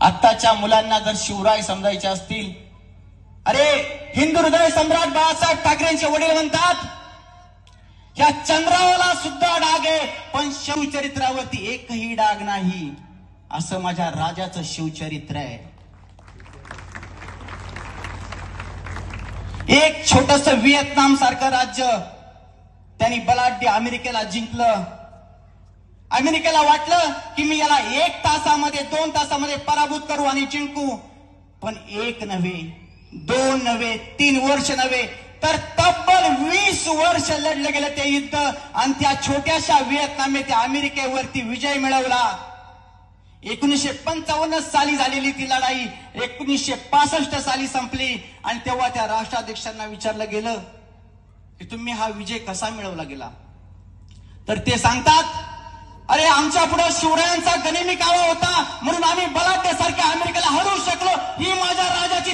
आत्ताच्या मुलांना जर शिवराय समजायचे असतील अरे हिंदू हृदय सम्राट बाळासाहेब ठाकरेंचे वडील म्हणतात या चंद्रावाला सुद्धा डाग आहे पण शिवचरित्रावरती एकही डाग नाही. असं माझ्या राजाचं शिवचरित्र आहे. एक छोटस व्हिएतनाम सारखं राज्य त्यांनी बलाढ्य अमेरिकेला जिंकलं. अमेरिकेला वाटलं की मी याला एक तासामध्ये दोन तासामध्ये पराभूत करू आणि जिंकू. पण एक नव्हे दोन नव्हे तीन वर्ष नव्हे तर तब्बल वीस वर्ष लढलं गेलं ते युद्ध. आणि त्या छोट्याशा व्हिएतनामने त्या अमेरिकेवरती विजय मिळवला. एकोणीसशे पंचावन्न साली झालेली ती लढाई एकोणीसशे पासष्ट साली संपली. आणि तेव्हा त्या राष्ट्राध्यक्षांना विचारलं गेलं की तुम्ही हा विजय कसा मिळवला गेला? तर ते सांगतात अरे आमच्या पुढे शिवरायांचा गनिमी कावा होता म्हणून आम्ही बलाटेसारख्या अमेरिकेला हरवू शकलो. ही माझ्या राजाची